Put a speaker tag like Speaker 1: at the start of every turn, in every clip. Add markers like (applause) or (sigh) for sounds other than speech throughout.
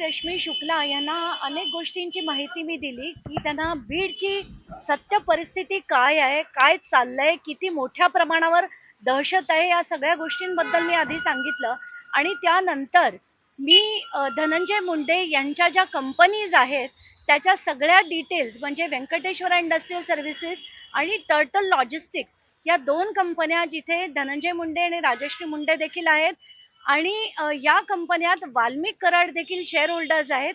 Speaker 1: रश्मी शुक्ला यांना अनेक गोष्टींची माहिती मी दिली की त्यांना बीडची सत्य परिस्थिती काय आहे काय चाललंय किती मोठ्या प्रमाणावर दहशत आहे या सगळ्या गोष्टींबद्दल मी आधी सांगितलं. आणि त्यानंतर मी धनंजय मुंडे यांच्या ज्या कंपनीज आहेत त्याच्या सगळ्या डिटेल्स म्हणजे व्यंकटेश्वर इंडस्ट्रियल सर्व्हिसेस आणि टर्टल लॉजिस्टिक्स या दोन कंपन्या जिथे धनंजय मुंडे आणि राजश्री मुंडे देखील आहेत आणि या कंपन्यात वाल्मिक कराड देखील शेअर होल्डर्स आहेत.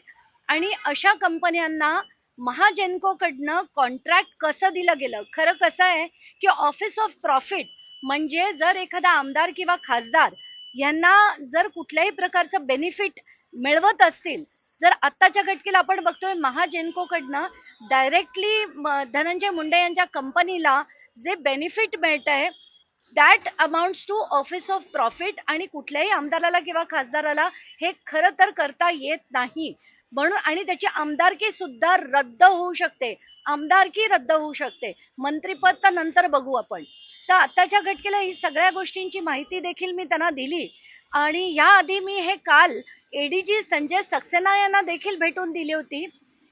Speaker 1: आणि अशा कंपन्यांना महाजेनको-कडनं कॉन्ट्रॅक्ट कसं दिलं गेलं? खरं कसं आहे की ऑफिस ऑफ प्रॉफिट म्हणजे जर एखादा आमदार किंवा खासदार यांना जर कुठल्याही प्रकारचं बेनिफिट मिळवत असतील जर आत्ताच्या घटकेला आपण बघतोय महाजेनको-कडनं डायरेक्टली धनंजय मुंडे यांच्या कंपनीला जे बेनिफिट मिळत आहे that amounts to office of profit आणि कुठल्याही आमदाराला किंवा खासदाराला हे खरं तर करता येत नाही. म्हणून आणि त्याची आमदारकी सुद्धा रद्द होऊ शकते. आमदारकी रद्द होऊ शकते. मंत्रीपद तर नंतर बघू आपण. तर आताच्या घटकेला ही सगळ्या गोष्टींची माहिती देखील मी त्यांना दिली. आणि याआधी मी हे काल एडीजी संजय सक्सेना यांना देखील भेटून दिली होती.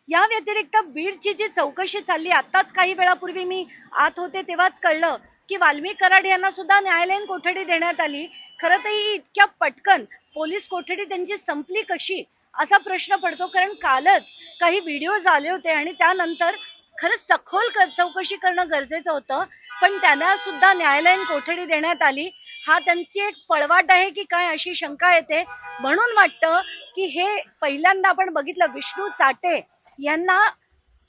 Speaker 1: या व्यतिरिक्त बीडची जी चौकशी चालली आताच काही वेळापूर्वी मी आत होते तेव्हाच कळलं. की वाल्मिक कराड यांना सुद्धा न्यायालयीन कोठडी देण्यात आली. खरं तर ही इतक्या पटकन पोलीस कोठडी त्यांची संपली कशी? असा प्रश्न पडतो. कारण कालच काही व्हिडिओज आले होते आणि त्यानंतर खरंच सखोल चौकशी करणं गरजेचं होतं. पण त्यांना सुद्धा न्यायालयीन कोठडी देण्यात आली. हा त्यांची एक पळवाट आहे की काय अशी शंका येते. म्हणून वाटतं की हे पहिल्यांदा आपण बघितलं विष्णू चाटे यांना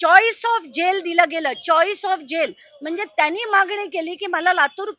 Speaker 1: चॉईस ऑफ जेल दिलं गेलं. चॉईस ऑफ जेल म्हणजे त्यांनी मागणी केली की मला लातूर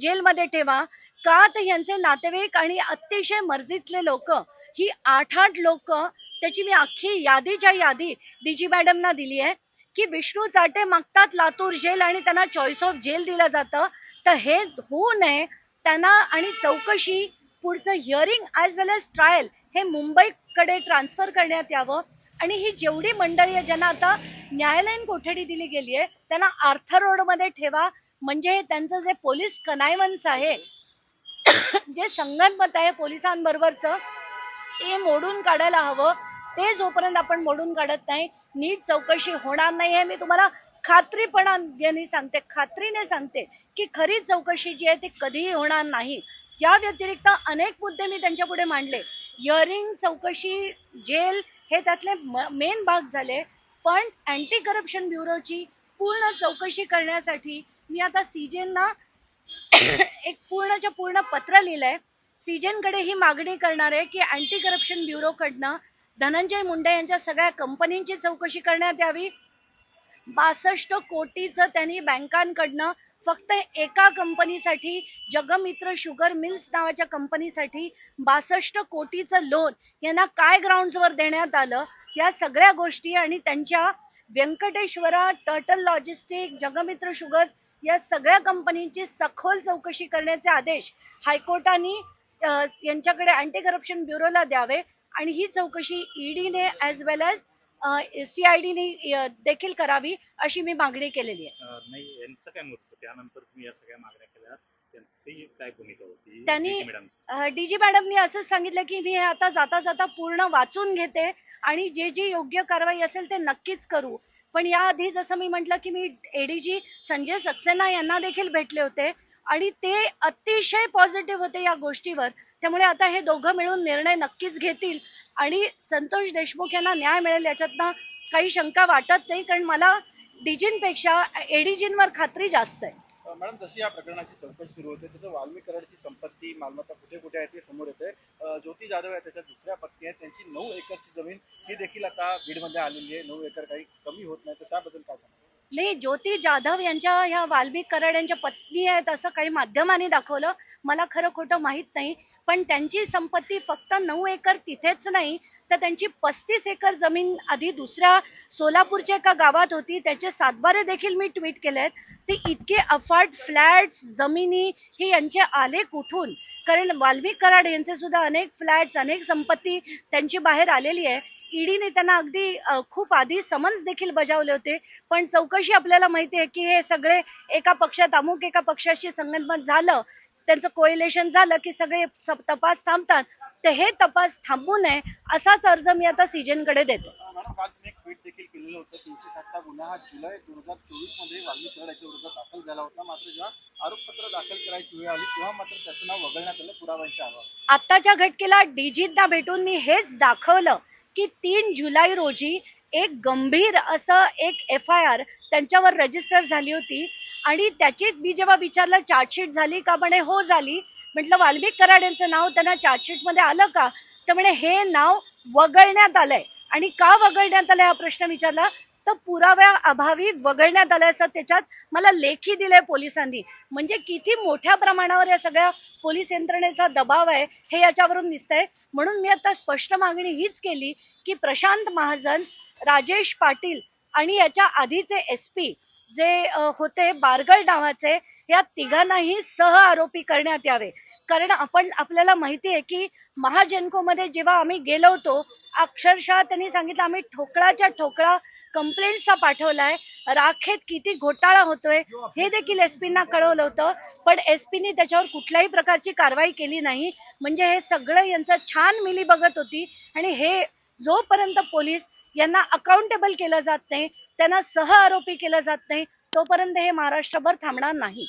Speaker 1: जेलमध्ये ठेवा. का तर यांचे नातेवाईक आणि अतिशय मर्जीतले लोक ही आठ आठ लोक त्याची मी अख्खी यादीच्या यादी डीजी मॅडमना दिली आहे की विष्णू चाटे मागतात लातूर जेल आणि त्यांना चॉईस ऑफ जेल दिलं जातं. तर हे होऊ नये. त्यांना आणि चौकशी पुढचं hearing as well as trial हे मुंबईकडे ट्रान्सफर करण्यात यावं. आणि ही जेवढी मंडळी आहे ज्यांना आता न्यायालयीन कोठडी दिली गेली आहे त्यांना आर्थर रोडमध्ये ठेवा. म्हणजे त्यांचं जे पोलीस कनायवन्स आहे जे संगनमत आहे पोलिसांबरोबरच ते मोडून काढायला हवं. ते जोपर्यंत आपण मोडून काढत नाही नीट चौकशी होणार नाही हे मी तुम्हाला खात्रीपणाने सांगते खात्रीने सांगते की खरी चौकशी जी आहे ती कधीही होणार नाही. या व्यतिरिक्त अनेक मुद्दे मी त्यांच्या पुढे मांडले. हिअरिंग चौकशी जेल हे त्यातले मेन भाग झाले. पण अँटी करप्शन ब्युरोची पूर्ण चौकशी करण्यासाठी मी आता सीजेनना (coughs) एक पूर्णच्या पूर्ण पत्र लिहिलंय. सीजेनकडे ही मागणी करणार आहे की अँटी करप्शन ब्युरोकडनं धनंजय मुंडे यांच्या सगळ्या कंपनींची चौकशी करण्यात यावी. बासष्ट कोटीचं त्यांनी बँकांकडनं फक्त एका कंपनीसाठी जगमित्र शुगर मिल्स नावाच्या कंपनीसाठी बासष्ट कोटीचं लोन यांना काय ग्राउंड्सवर देण्यात आलं? या सगळ्या गोष्टी आणि त्यांच्या Venkateshwara turtle logistic Jagmitra sugars या सगळ्या कंपनीची सखोल चौकशी करण्याचे आदेश हायकोर्टाने यांच्याकडे अँटी करप्शन ब्युरोला द्यावे. आणि ही चौकशी ईडीने ॲज वेल एज सीआयडीने देखील करावी अशी मी मागणी केलेली आहे.
Speaker 2: नाही यांचं काय मत होतं? त्यानंतर तुम्ही या सगळ्या मागण्या केल्या त्यांची काय भूमिका होती?
Speaker 1: त्यांनी-
Speaker 2: DG मॅडमची?
Speaker 1: डीजी मॅडमनी असं सांगितलं की मी हे आता जाता जाता पूर्ण वाचून घेते आणि जे जी योग्य कारवाई असेल ते नक्कीच करू. पण याआधी जसं मी म्हटलं की मी एडीजी संजय सक्सेना यांना देखील भेटले होते आणि ते अतिशय पॉझिटिव्ह होते या गोष्टीवर. त्यामुळे आता हे दोघं मिळून निर्णय नक्कीच घेतील. आणि संतोष देशमुख यांना न्याय मिळेल याच्यातनं काही शंका वाटत नाही कारण मला डीजींपेक्षा एडीजींवर खात्री जास्त आहे.
Speaker 3: मॅडम जशी या प्रकरणाची चौकशी सुरू होते तसं वाल्मिक कराडची संपत्ती मालमत्ता कुठे कुठे आहे ते समोर येते. ज्योती जाधव आहे त्याच्या दुसऱ्या पत्नी आहेत त्यांची नऊ एकरची जमीन ही देखील आता बीडमध्ये आलेली आहे. नऊ एकर काही कमी होत नाही तर त्याबद्दल काय सांगा
Speaker 1: नाही ज्योती जाधव यांच्या ह्या वाल्मिक कराड यांच्या पत्नी आहेत असं काही माध्यमांनी दाखवलं. मला खरं खोटं माहीत नाही. पण त्यांची संपत्ती फक्त नऊ एकर तिथेच नाही तर त्यांची पस्तीस एकर जमीन आधी दुसऱ्या सोलापूरच्या एका गावात होती. त्याचे सातबारे देखील मी ट्विट केलेत ते इतके अफाट फ्लॅट्स जमिनी हे यांचे आले कुठून? कारण वाल्मिक कराड यांचे सुद्धा अनेक फ्लॅट्स अनेक संपत्ती त्यांची बाहेर आलेली आहे. ईडीने त्यांना अगदी खूप आधी समन्स देखील बजावले होते. पण चौकशी आपल्याला माहिती आहे की हे सगळे एका पक्षात अमुक एका पक्षाशी संगनमत झालं त्यांचं कोइलेशन झालं की सगळे तपास थांबतात. तर हे तपास थांबू नये असाच अर्ज मी आता सीजनकडे देते.
Speaker 3: अं, मॅडम काल तुम्ही एक ट्विट देखील केलेलं होतं. तीनशे सातचा गुन्हा जुलै दोन हजार चोवीसमध्ये वाल्मी कराड याच्या विरोधात दाखल झाला होता. मात्र जेव्हा आरोपपत्र दाखल करायची वेळ आली तेव्हा मात्र त्याचं नाव वगळण्यात आलं पुराव्यांच्या अभावी
Speaker 1: आत्ताच्या घटकेला डीजींना भेटून मी हेच दाखवलं. की तीन जुलै रोजी एक गंभीर असं एक एफ आय आर त्यांच्यावर रजिस्टर झाली होती. आणि त्याची मी जेव्हा विचारलं चार्जशीट झाली का? म्हणे हो झाली. म्हटलं वाल्मिक कराड यांचं नाव त्यांना चार्जशीटमध्ये आलं का? तर म्हणे हे नाव वगळण्यात आलंय. आणि का वगळण्यात आलंय हा प्रश्न विचारला? तर पुराव्या अभावी वगळण्यात आलंय असं त्याच्यात मला लेखी दिलंय पोलिसांनी. म्हणजे किती मोठ्या प्रमाणावर या सगळ्या पोलीस यंत्रणेचा दबाव आहे हे याच्यावरून दिसतंय. म्हणून मी आता स्पष्ट मागणी हीच केली की प्रशांत महाजन राजेश पाटील आणि याच्या आधीचे एस पी जे होते बारगळ नावाचे या तिघांनाही सह आरोपी करण्यात यावे. कारण आपण आपल्याला माहिती आहे की महाजनकोमध्ये जेव्हा आम्ही गेलो होतो अक्षरशः त्यांनी सांगितलं आम्ही ठोकळाच्या ठोकळा कंप्लेंटचा पाठवलाय. राखेत किती घोटाळा होतोय हे देखील एसपींना कळवलं होतं. पण एसपीनी त्याच्यावर कुठल्याही प्रकारची कारवाई केली नाही. म्हणजे हे सगळं यांचं छान मिली बघत होती. आणि हे जोपर्यंत पोलीस यांना अकाउंटेबल केलं जात नाही त्यांना सह आरोपी केलं जात नाही तोपर्यंत हे महाराष्ट्रभर थांबणार नाही.